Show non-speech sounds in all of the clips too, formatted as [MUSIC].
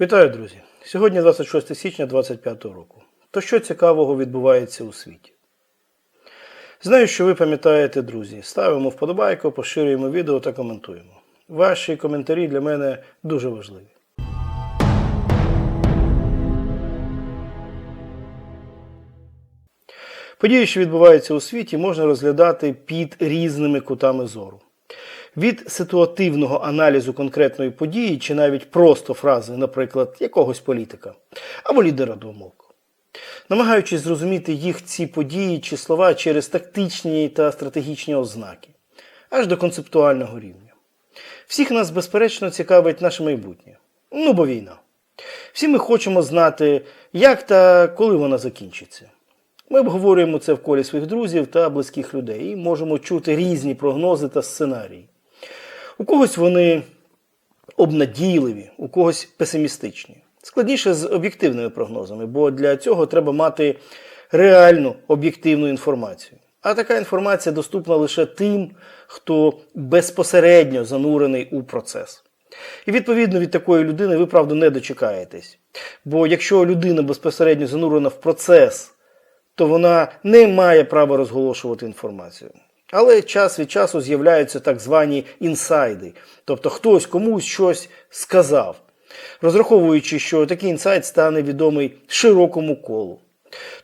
Вітаю, друзі! Сьогодні 26 січня 2025 року. То що цікавого відбувається у світі? Знаю, що ви пам'ятаєте, друзі. Ставимо вподобайку, поширюємо відео та коментуємо. Ваші коментарі для мене дуже важливі. Події, що відбуваються у світі, можна розглядати під різними кутами зору. Від ситуативного аналізу конкретної події чи навіть просто фрази, наприклад, якогось політика або лідера домовку. Намагаючись зрозуміти їх ці події чи слова через тактичні та стратегічні ознаки, аж до концептуального рівня. Всіх нас, безперечно, цікавить наше майбутнє. Ну, бо війна. Всі ми хочемо знати, як та коли вона закінчиться. Ми обговорюємо це в колі своїх друзів та близьких людей і можемо чути різні прогнози та сценарії. У когось вони обнадійливі, у когось песимістичні. Складніше з об'єктивними прогнозами, бо для цього треба мати реальну об'єктивну інформацію. А така інформація доступна лише тим, хто безпосередньо занурений у процес. І відповідно від такої людини ви, правда, не дочекаєтесь. Бо якщо людина безпосередньо занурена в процес, то вона не має права розголошувати інформацію. Але час від часу з'являються так звані інсайди, тобто хтось комусь щось сказав, розраховуючи, що такий інсайд стане відомий широкому колу.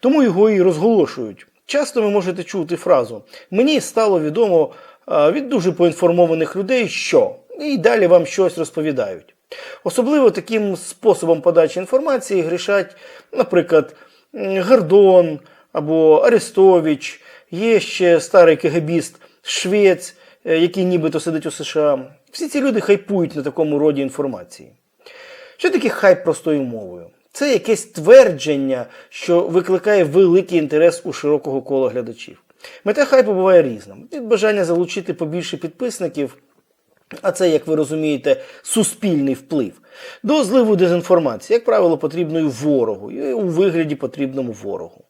Тому його і розголошують. Часто ви можете чути фразу Мені стало відомо від дуже поінформованих людей, що і далі вам щось розповідають. Особливо таким способом подачі інформації грішать, наприклад, Гордон або Арестович, є ще старий кегебіст Швець, е, який нібито сидить у США. Всі ці люди хайпують на такому роді інформації. Що таке хайп простою мовою? Це якесь твердження, що викликає великий інтерес у широкого кола глядачів. Мета хайпу буває різна. Від бажання залучити побільше підписників, а це, як ви розумієте, суспільний вплив, до зливу дезінформації, як правило, потрібною ворогу, і у вигляді потрібному ворогу.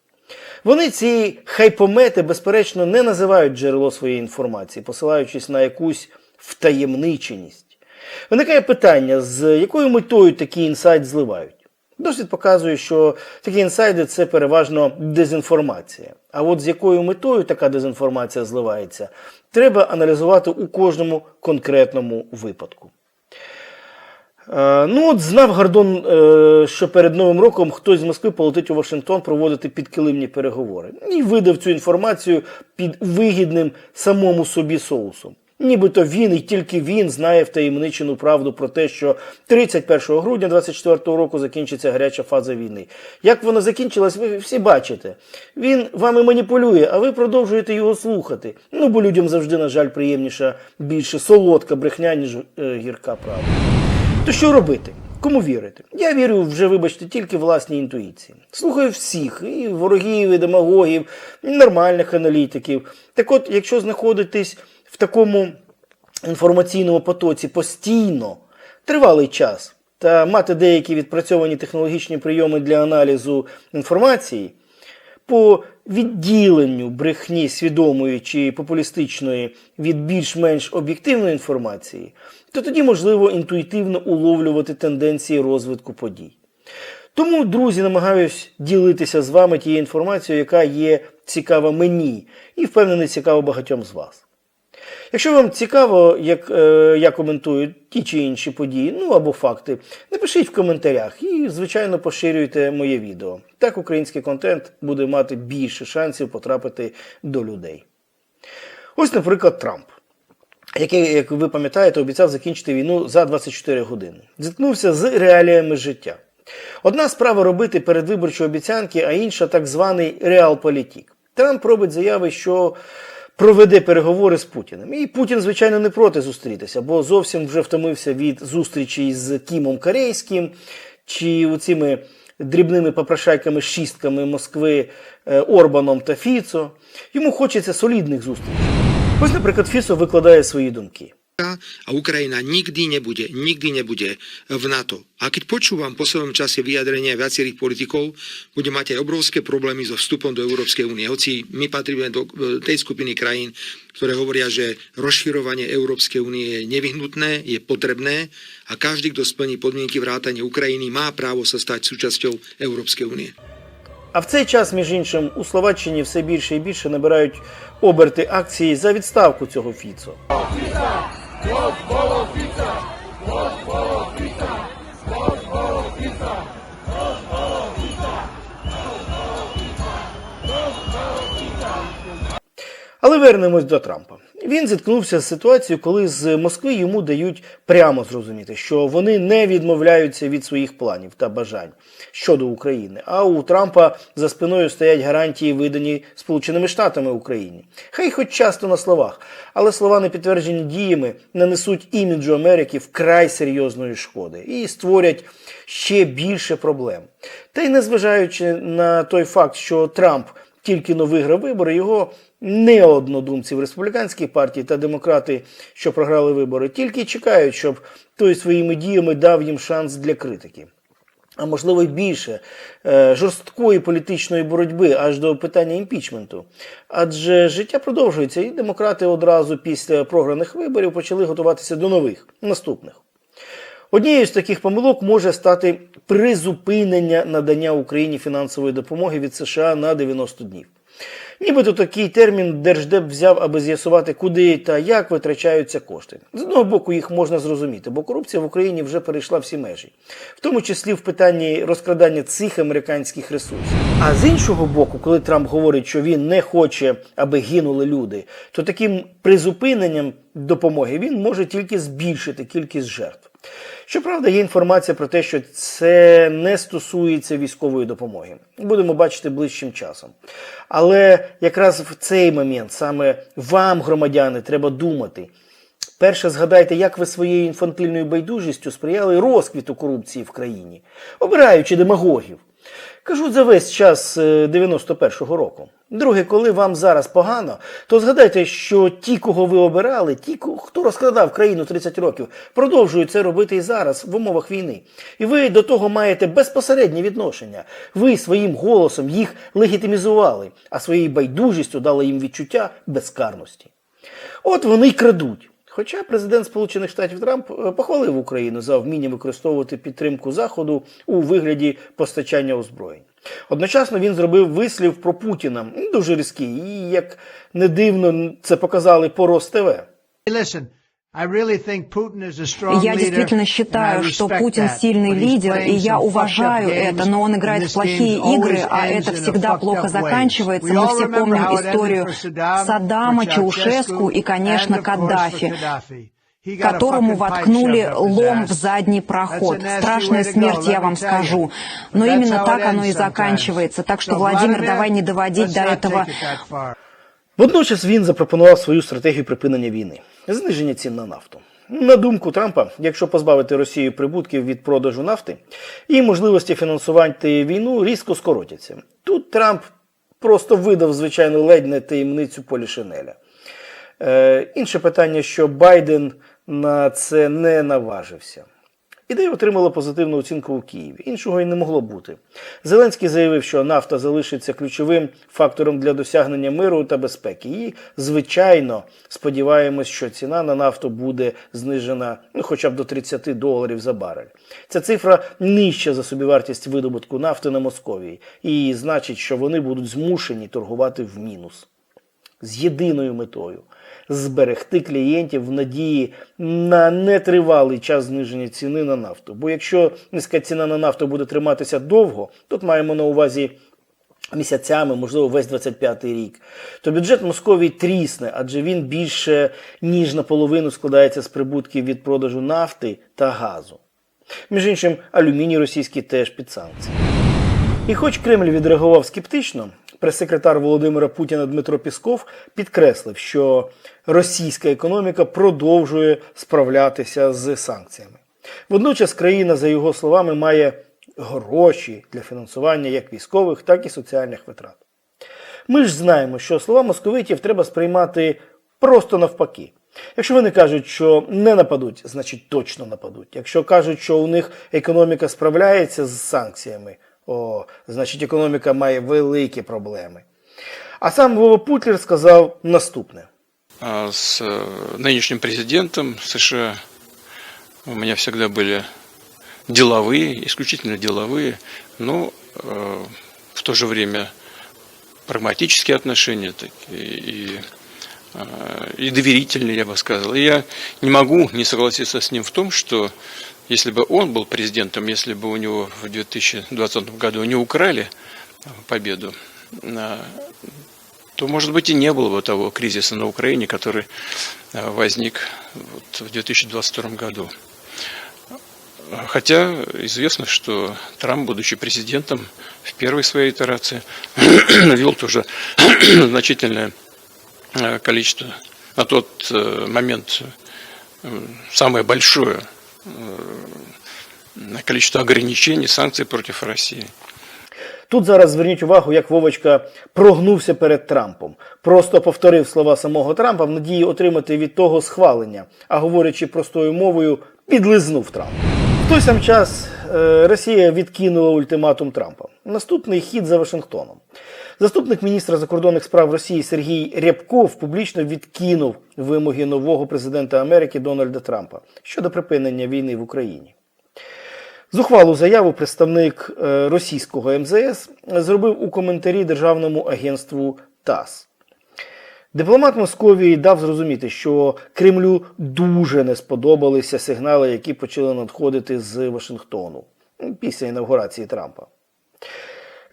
Вони ці хайпомети, безперечно, не називають джерело своєї інформації, посилаючись на якусь втаємниченість. Виникає питання, з якою метою такі інсайт зливають. Досвід показує, що такі інсайди це переважно дезінформація. А от з якою метою така дезінформація зливається, треба аналізувати у кожному конкретному випадку. Е, Ну, от знав Гордон, е, що перед Новим роком хтось з Москви полетить у Вашингтон проводити підкилимні переговори. І видав цю інформацію під вигідним самому собі соусом. Нібито він і тільки він знає втаємничену правду про те, що 31 грудня 24 року закінчиться гаряча фаза війни. Як вона закінчилась, ви всі бачите. Він вами маніпулює, а ви продовжуєте його слухати. Ну, бо людям завжди, на жаль, приємніша більше солодка брехня, ніж е, гірка правда. То що робити? Кому вірити? Я вірю вже, вибачте, тільки власній інтуїції. Слухаю всіх, і ворогів, і демагогів, і нормальних аналітиків. Так от, якщо знаходитесь в такому інформаційному потоці постійно, тривалий час, та мати деякі відпрацьовані технологічні прийоми для аналізу інформації, по відділенню брехні свідомої чи популістичної від більш-менш об'єктивної інформації, то тоді можливо інтуїтивно уловлювати тенденції розвитку подій. Тому, друзі, намагаюсь ділитися з вами тією інформацією, яка є цікава мені, і впевнений, цікава багатьом з вас. Якщо вам цікаво, як е, я коментую ті чи інші події, ну або факти, напишіть в коментарях і, звичайно, поширюйте моє відео. Так український контент буде мати більше шансів потрапити до людей. Ось, наприклад, Трамп, який, як ви пам'ятаєте, обіцяв закінчити війну за 24 години. Зіткнувся з реаліями життя. Одна справа робити передвиборчі обіцянки, а інша так званий реалполітік. Трамп робить заяви, що проведе переговори з Путіним. І Путін, звичайно, не проти зустрітися, бо зовсім вже втомився від зустрічі з Кімом Корейським чи цими дрібними попрошайками шістками Москви е, Орбаном та Фіцо. Йому хочеться солідних зустрічей. Ось, наприклад, Фіцо викладає свої думки. a Ukrajina nikdy nebude, nikdy nebude v NATO. A keď počúvam v poslednom čase vyjadrenia viacerých politikov, bude mať aj obrovské problémy so vstupom do Európskej únie. Hoci my patríme do e, tej skupiny krajín, ktoré hovoria, že rozširovanie Európskej únie je nevyhnutné, je potrebné a každý, kto splní podmienky vrátania Ukrajiny, má právo sa stať súčasťou Európskej únie. А в цей час, між іншим, у Словаччині все більше і більше набирають оберти акції за відставку цього Фіцо. Але вернемось до Трампа. Він зіткнувся з ситуацією, коли з Москви йому дають прямо зрозуміти, що вони не відмовляються від своїх планів та бажань щодо України. А у Трампа за спиною стоять гарантії, видані Сполученими Штатами Україні. Хай хоч часто на словах, але слова, не підтверджені діями, нанесуть іміджу Америки вкрай серйозної шкоди і створять ще більше проблем. Та й незважаючи на той факт, що Трамп тільки но виграв вибори, його не однодумці в республіканській партії та демократи, що програли вибори, тільки чекають, щоб той своїми діями дав їм шанс для критики. А можливо й більше е, жорсткої політичної боротьби аж до питання імпічменту. Адже життя продовжується, і демократи одразу після програних виборів почали готуватися до нових наступних. Однією з таких помилок може стати призупинення надання Україні фінансової допомоги від США на 90 днів. Нібито такий термін Держдеп взяв, аби з'ясувати, куди та як витрачаються кошти. З одного боку, їх можна зрозуміти, бо корупція в Україні вже перейшла всі межі, в тому числі в питанні розкрадання цих американських ресурсів. А з іншого боку, коли Трамп говорить, що він не хоче, аби гинули люди, то таким призупиненням допомоги він може тільки збільшити кількість жертв. Щоправда, є інформація про те, що це не стосується військової допомоги. Будемо бачити ближчим часом. Але якраз в цей момент саме вам, громадяни, треба думати. Перше, згадайте, як ви своєю інфантильною байдужістю сприяли розквіту корупції в країні, обираючи демагогів. Кажу за весь час е, 91-го року. Друге, коли вам зараз погано, то згадайте, що ті, кого ви обирали, ті, хто розкрадав країну 30 років, продовжують це робити і зараз в умовах війни. І ви до того маєте безпосереднє відношення. Ви своїм голосом їх легітимізували, а своєю байдужістю дали їм відчуття безкарності. От вони й крадуть. Хоча президент Сполучених Штатів Трамп е, похвалив Україну за вміння використовувати підтримку Заходу у вигляді постачання озброєнь. Одночасно він зробив вислів про Путіна дуже різкий, і як не дивно це показали по РосТВ. Listen, Я действительно считаю, что Путин сильный лидер, и я уважаю это, но он играет в плохие игры, а это всегда плохо заканчивается. Мы все помним историю Саддама, Чаушеску и, конечно, Каддафи которому воткнули лом в задний проход. Страшная смерть, я вам скажу. Но именно так оно и заканчивается. Так что, Владимир, давай не доводить до этого Водночас він запропонував свою стратегію припинення війни зниження цін на нафту. На думку Трампа, якщо позбавити Росію прибутків від продажу нафти, її можливості фінансувати війну різко скоротяться. Тут Трамп просто видав звичайну ледь не таємницю Полішинеля. Е, інше питання, що Байден на це не наважився. Ідея отримала позитивну оцінку у Києві. Іншого й не могло бути. Зеленський заявив, що нафта залишиться ключовим фактором для досягнення миру та безпеки. І, звичайно, сподіваємось, що ціна на нафту буде знижена ну, хоча б до 30 доларів за барель. Ця цифра нижча за собівартість видобутку нафти на Московії, і значить, що вони будуть змушені торгувати в мінус з єдиною метою зберегти клієнтів в надії на нетривалий час зниження ціни на нафту. Бо якщо низька ціна на нафту буде триматися довго, тут маємо на увазі. Місяцями, можливо, весь 25-й рік, то бюджет Московії трісне, адже він більше ніж наполовину складається з прибутків від продажу нафти та газу. Між іншим, алюміній російський теж під санкції. І хоч Кремль відреагував скептично, прес-секретар Володимира Путіна Дмитро Пісков підкреслив, що російська економіка продовжує справлятися з санкціями. Водночас країна, за його словами, має гроші для фінансування як військових, так і соціальних витрат. Ми ж знаємо, що слова московитів треба сприймати просто навпаки. Якщо вони кажуть, що не нападуть, значить точно нападуть. Якщо кажуть, що у них економіка справляється з санкціями, о, значить економіка має великі проблеми. А сам Вова Путлер сказав наступне. А С э, нынешним президентом США у меня всегда были деловые, исключительно деловые, но э, в то же время прагматические отношения такие и, э, и доверительные, я бы сказал. И я не могу не согласиться с ним в том, что если бы он был президентом, если бы у него в 2020 году не украли победу, э, то, может быть, и не было бы того кризиса на Украине, который э, возник в 2022 году. Хотя известно, что Трамп, будучи президентом в первой своей итерации, [CLEARS THROAT] вел тоже [CLEARS THROAT] значительное э, количество, на тот э, момент самое большое количество ограничений, санкцій проти Росії. Тут зараз зверніть увагу, як Вовочка прогнувся перед Трампом. Просто повторив слова самого Трампа в надії отримати від того схвалення, а говорячи простою мовою, підлизнув Трамп. В той сам час е, Росія відкинула ультиматум Трампа. Наступний хід за Вашингтоном. Заступник міністра закордонних справ Росії Сергій Рябков публічно відкинув вимоги нового президента Америки Дональда Трампа щодо припинення війни в Україні. Зухвалу заяву представник е, російського МЗС зробив у коментарі Державному агентству ТАСС. Дипломат Московії дав зрозуміти, що Кремлю дуже не сподобалися сигнали, які почали надходити з Вашингтону після інавгурації Трампа.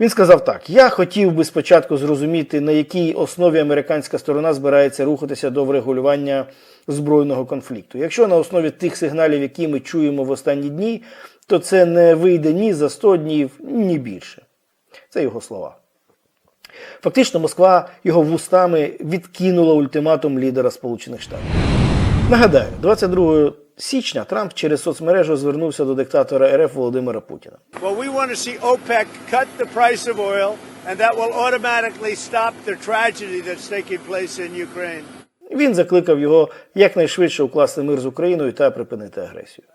Він сказав так: я хотів би спочатку зрозуміти, на якій основі американська сторона збирається рухатися до врегулювання збройного конфлікту. Якщо на основі тих сигналів, які ми чуємо в останні дні, то це не вийде ні за 100 днів, ні більше. Це його слова. Фактично, Москва його вустами відкинула ультиматум лідера Сполучених Штатів. Нагадаю, 22 січня Трамп через соцмережу звернувся до диктатора РФ Володимира Путіна. Well, we want to see OPEC cut the price of oil, and that will automatically stop the tragedy that's taking place in Ukraine. Він закликав його якнайшвидше укласти мир з Україною та припинити агресію.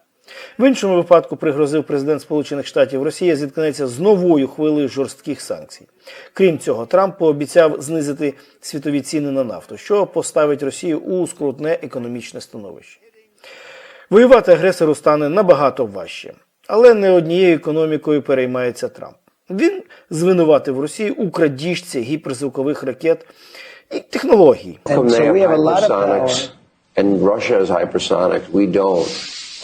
В іншому випадку пригрозив президент Сполучених Штатів Росія зіткнеться з новою хвилею жорстких санкцій. Крім цього, Трамп пообіцяв знизити світові ціни на нафту, що поставить Росію у скрутне економічне становище. Воювати агресору стане набагато важче, але не однією економікою переймається Трамп. Він звинуватив Росію у крадіжці гіперзвукових ракет і технологій. And Russia has hypersonics. We don't.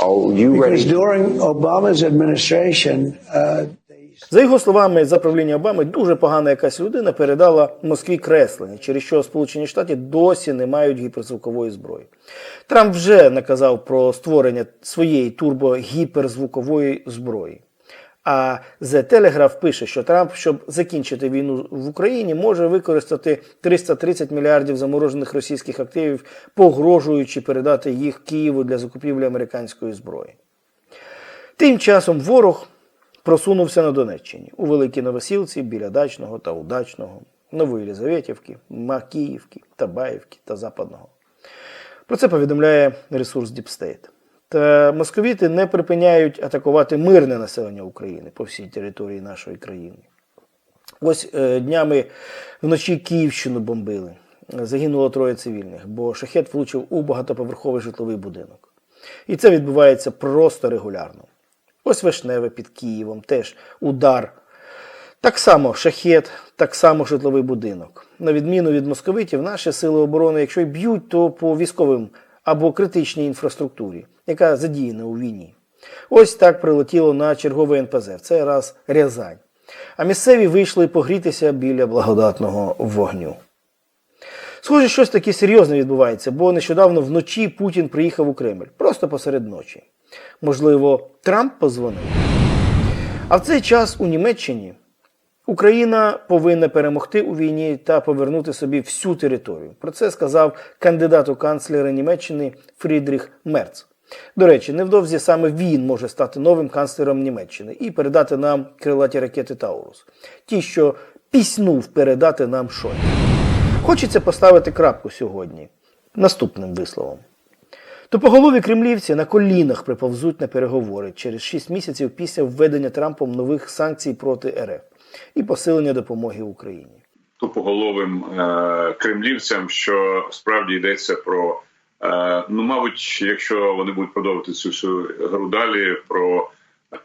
Are you Because during Obama's administration, uh, За його словами, за правління Обами дуже погана якась людина передала Москві креслення, через що Сполучені Штати досі не мають гіперзвукової зброї. Трамп вже наказав про створення своєї турбогіперзвукової зброї. А The Telegraph пише, що Трамп, щоб закінчити війну в Україні, може використати 330 мільярдів заморожених російських активів, погрожуючи передати їх Києву для закупівлі американської зброї. Тим часом ворог просунувся на Донеччині у Великій Новосілці біля Дачного та Удачного, Нової Єлизаветівки, Макіївки, Табаївки та Западного. Про це повідомляє ресурс Deep State. Та московіти не припиняють атакувати мирне населення України по всій території нашої країни. Ось е, днями вночі Київщину бомбили. Загинуло троє цивільних, бо шахет влучив у багатоповерховий житловий будинок. І це відбувається просто регулярно. Ось Вишневе під Києвом, теж удар. Так само шахет, так само житловий будинок. На відміну від московитів, наші сили оборони, якщо й б'ють, то по військовим або критичній інфраструктурі, яка задіяна у війні. Ось так прилетіло на черговий НПЗ, в цей раз Рязань. А місцеві вийшли погрітися біля благодатного вогню. Схоже, щось таке серйозне відбувається, бо нещодавно вночі Путін приїхав у Кремль, просто посеред ночі. Можливо, Трамп позвонив. А в цей час у Німеччині Україна повинна перемогти у війні та повернути собі всю територію. Про це сказав кандидат у канцлера Німеччини Фрідріх Мерц. До речі, невдовзі саме він може стати новим канцлером Німеччини і передати нам крилаті ракети Таурус. Ті, що піснув передати нам Шойгу. Хочеться поставити крапку сьогодні наступним висловом. Тупоголові кремлівці на колінах приповзуть на переговори через 6 місяців після введення Трампом нових санкцій проти РФ і посилення допомоги Україні. тупоголовим е, кремлівцям, що справді йдеться про е, ну, мабуть, якщо вони будуть продовжувати цю всю гру далі, про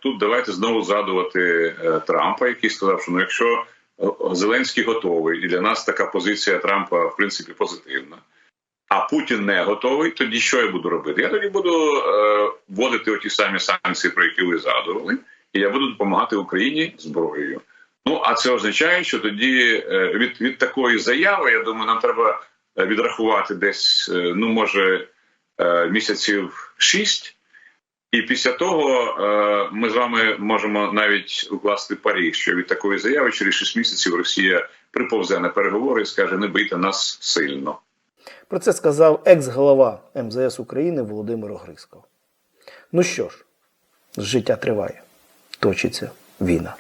тут давайте знову згадувати е, Трампа, який сказав, що ну якщо е, Зеленський готовий, і для нас така позиція Трампа в принципі позитивна. А Путін не готовий, тоді що я буду робити? Я тоді буду е, вводити оті самі санкції, про які ви згадували, і я буду допомагати Україні зброєю. Ну а це означає, що тоді е, від, від такої заяви, я думаю, нам треба е, відрахувати десь, е, ну може, місяців шість. І після того ми з вами можемо навіть укласти парі, що від такої заяви через 6 місяців Росія приповзе на переговори і скаже: не бийте нас сильно. Про це сказав екс-голова МЗС України Володимир Огризков. Ну що ж, життя триває, точиться війна.